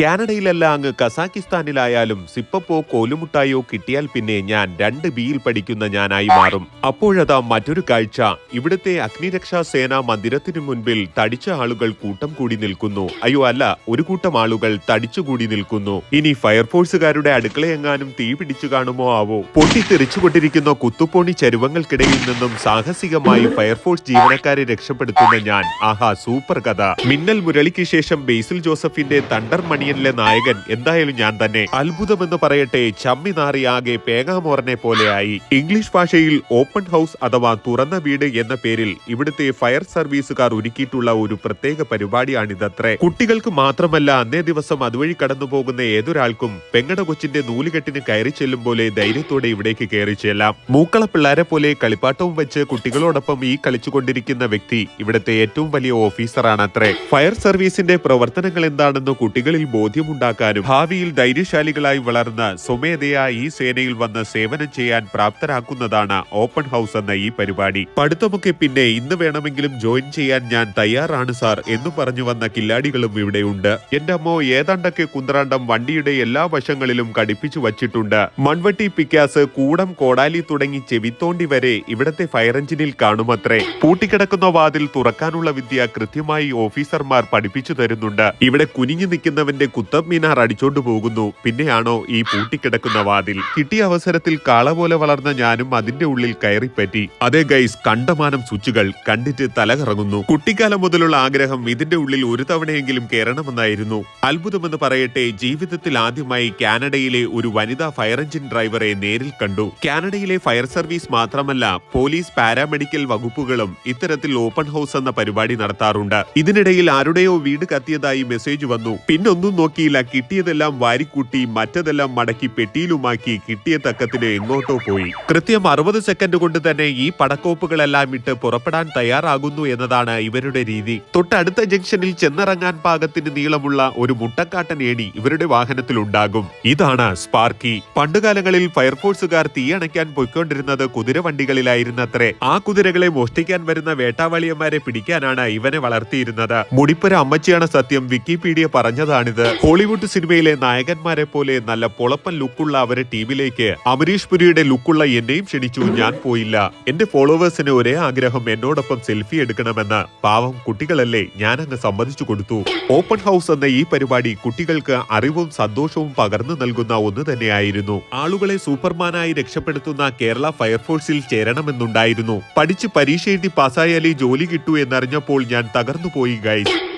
കാനഡയിലല്ല അങ്ങ് കസാക്കിസ്ഥാനിലായാലും സിപ്പപ്പോ കോലുമുട്ടായോ കിട്ടിയാൽ പിന്നെ ഞാൻ രണ്ട് ബിയിൽ പഠിക്കുന്ന ഞാനായി മാറും. അപ്പോഴതാ മറ്റൊരു കാഴ്ച. ഇവിടുത്തെ അഗ്നിരക്ഷാ സേനാ മന്ദിരത്തിനു മുൻപിൽ തടിച്ച ആളുകൾ കൂട്ടം കൂടി നിൽക്കുന്നു. അയ്യോ അല്ല ഒരു കൂട്ടം ആളുകൾ തടിച്ചുകൂടി നിൽക്കുന്നു. ഇനി ഫയർഫോഴ്സുകാരുടെ അടുക്കളയെങ്ങാനും തീ പിടിച്ചു കാണുമോ ആവോ? പൊട്ടിത്തെറിച്ചുകൊണ്ടിരിക്കുന്ന കുത്തുപോണി ചരുവങ്ങൾക്കിടയിൽ നിന്നും സാഹസികമായി ഫയർഫോഴ്സ് ജീവനക്കാരെ രക്ഷപ്പെടുത്തുന്ന ഞാൻ. ആഹാ സൂപ്പർ കഥ. മിന്നൽ മുരളിക്ക് ശേഷം ബേസിൽ ജോസഫിന്റെ തണ്ടർ മണിയനിലെ നായകൻ എന്തായാലും ഞാൻ തന്നെ. അത്ഭുതമെന്ന് പറയട്ടെ ചമ്മി നാറിയാകെ പേങ്ങാമോറനെ പോലെയായി. ഇംഗ്ലീഷ് ഭാഷയിൽ ഓപ്പൺ ഹൗസ് അഥവാ തുറന്ന വീട് എന്ന പേരിൽ ഇവിടുത്തെ ഫയർ സർവീസുകാർ ഒരുക്കിയിട്ടുള്ള ഒരു പ്രത്യേക പരിപാടിയാണിതത്രേ. കുട്ടികൾക്ക് മാത്രമല്ല അന്നേ ദിവസം അതുവഴി കടന്നു പോകുന്ന ഏതൊരാൾക്കും പെങ്ങട കൊച്ചിന്റെ നൂലുകെട്ടിന് കയറി ചെല്ലും പോലെ ധൈര്യത്തോടെ ഇവിടേക്ക് കയറി ചെല്ലാം. മൂക്കള പിള്ളേരെ പോലെ കളിപ്പാട്ടവും വെച്ച് കുട്ടികളോടൊപ്പം ഈ കളിച്ചുകൊണ്ടിരിക്കുന്ന വ്യക്തി ഇവിടുത്തെ ഏറ്റവും വലിയ ഓഫീസറാണത്രേ. ഫയർ സർവീസിന്റെ പ്രവർത്തനങ്ങൾ എന്താണെന്ന് കുട്ടികളിൽ ബോധ്യമുണ്ടാക്കാനും ഭാവിയിൽ ധൈര്യശാലികളായി വളർന്ന് സ്വമേധയാ ഈ സേനയിൽ വന്ന് സേവനം ചെയ്യാൻ പ്രാപ്തരാക്കുന്നതാണ് ഓപ്പൺ ഹൗസ് എന്ന ഈ പരിപാടി. പഠിത്തമൊക്കെ പിന്നെ ഇന്ന് വേണമെങ്കിലും ജോയിൻ ചെയ്യാൻ ഞാൻ തയ്യാറാണ് സാർ എന്ന് പറഞ്ഞു വന്ന കില്ലാടികളും ഇവിടെയുണ്ട് എന്റെ അമ്മോ ഏതാണ്ടൊക്കെ കുന്ത്രാണ്ടം വണ്ടിയുടെ എല്ലാ വശങ്ങളിലും കടിപ്പിച്ചു വച്ചിട്ടുണ്ട്. മൺവട്ടി പിക്കാസ് കൂടം കോടാലി തുടങ്ങി ചെവിത്തോണ്ടി വരെ ഇവിടത്തെ ഫയർ എഞ്ചിനിൽ കാണുമത്രേ. പൂട്ടിക്കിടക്കുന്ന വാതിൽ തുറക്കാനുള്ള വിദ്യ കൃത്യമായി ഓഫീസർമാർ പഠിപ്പിച്ചു തരുന്നുണ്ട്. ഇവിടെ കുനിഞ്ഞു നിൽക്കുന്നവന്റെ കുത്തബ് മീനാർ അടിച്ചോണ്ട് പോകുന്നു. പിന്നെയാണോ ഈ പൂട്ടിക്കിടക്കുന്ന വാതിൽ? കിട്ടിയ അവസരത്തിൽ കാള പോലെ വളർന്ന ഞാനും അതിന്റെ ഉള്ളിൽ കയറിപ്പറ്റി. അതേ ഗൈസ് കണ്ടമാനം സ്വിച്ചുകൾ കണ്ടിട്ട് തലകറങ്ങുന്നു. കുട്ടിക്കാലം മുതലുള്ള ആഗ്രഹം ഇതിന്റെ ഉള്ളിൽ ഒരു തവണയെങ്കിലും കയറണമെന്നായിരുന്നു അത്ഭുതമെന്ന് പറയട്ടെ ജീവിതത്തിൽ ആദ്യമായി കാനഡയിലെ ഒരു വനിതാ ഫയർ എഞ്ചിൻ ഡ്രൈവറെ നേരിൽ കണ്ടു. കാനഡയിലെ ഫയർ സർവീസ് മാത്രമല്ല പോലീസ് പാരാമെഡിക്കൽ വകുപ്പുകളും ഇത്തരത്തിൽ ഓപ്പൺ ഹൗസ് എന്ന പരിപാടി നടത്താറുണ്ട്. ഇതിനിടയിൽ ആരുടെയോ വീട് കത്തിയതായി മെസ്സേജ് വന്നു. പിന്നൊന്നും നോക്കിയില്ല. കിട്ടിയതെല്ലാം വാരിക്കൂട്ടി മറ്റതെല്ലാം മടക്കി പെട്ടിയിലുമാക്കി കിട്ടിയ തക്കത്തിന് എങ്ങോട്ടോ പോയി. കൃത്യം അറുപത് സെക്കൻഡ് കൊണ്ട് തന്നെ ഈ പടക്കോപ്പുകളെല്ലാം ഇട്ട് പുറപ്പെടാൻ തയ്യാറാകുന്നു എന്നതാണ് ഇവരുടെ രീതി. തൊട്ടടുത്ത ജംഗ്ഷനിൽ ചെന്നിറങ്ങാൻ പാകത്തിന് നീളമുള്ള ഒരു മുട്ടക്കാട്ടൻ ഏണി ഇവരുടെ വാഹനത്തിലുണ്ടാകും ഇതാണ് സ്പാർക്കി. പണ്ടുകാലങ്ങളിൽ ഫയർഫോഴ്സുകാർ തീയണയ്ക്കാൻ പൊയ്ക്കൊണ്ടിരുന്നത് കുതിരവണ്ടികളിലായിരുന്നത്രേ ആ കുതിരകളെ മോഷ്ടിക്കാൻ വരുന്ന വേട്ടാവാളിയന്മാരെ പിടിക്കാനാണ് ഇവനെ വളർത്തിയിരുന്നത്. മുടിപ്പുര അമ്മച്ചിയാണ് സത്യം വിക്കിപീഡിയ പറഞ്ഞതാണിത്. ഹോളിവുഡ് സിനിമയിലെ നായകന്മാരെ പോലെ നല്ല പൊളപ്പൻ ലുക്കുള്ള അവരെ ടീമിലേക്ക് അമരീഷ് പുരിയുടെ ലുക്കുള്ള എന്നെയും ക്ഷണിച്ചു. ഞാൻ പോയില്ല. എന്റെ ഫോളോവേഴ്സിന് ഒരേ ആഗ്രഹം എന്നോടൊപ്പം സെൽഫി എടുക്കണമെന്ന്. പാവം കുട്ടികളല്ലേ ഞാൻ അങ്ങ് സമ്മതിച്ചു കൊടുത്തു. ഓപ്പൺ ഹൗസ് എന്ന ഈ പരിപാടി കുട്ടികൾക്ക് അറിവും സന്തോഷവും പകർന്നു നൽകുന്ന ഒന്ന് തന്നെയായിരുന്നു. ആളുകളെ സൂപ്പർമാനായി രക്ഷപ്പെടുത്തുന്ന കേരള ഫയർഫോഴ്സിൽ ചേരണമെന്നുണ്ടായിരുന്നു. പഠിച്ച് പരീക്ഷ എഴുതി പാസ്സായാലേ ജോലി കിട്ടൂ എന്നറിഞ്ഞപ്പോൾ ഞാൻ തകർന്നു പോയി ഗൈസ്